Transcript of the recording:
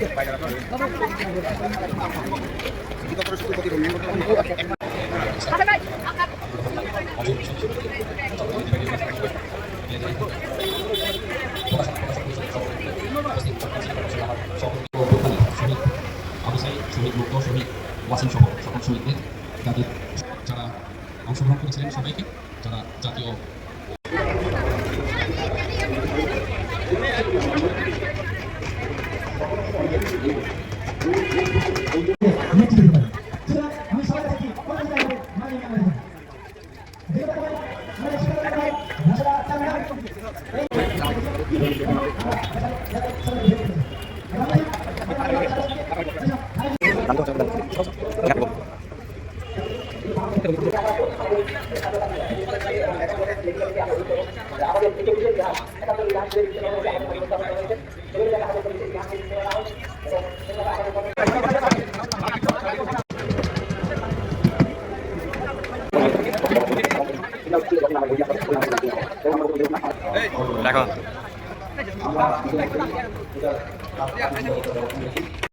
শ্রমিক ব্যবসায়ী শ্রমিক মুক্ত শ্রমিক ওয়াসিং সহ সকল শ্রমিকদের যাদের যারা অংশগ্রহণ করেছিলেন সবাইকে যারা জাতীয় আমাদের দেখো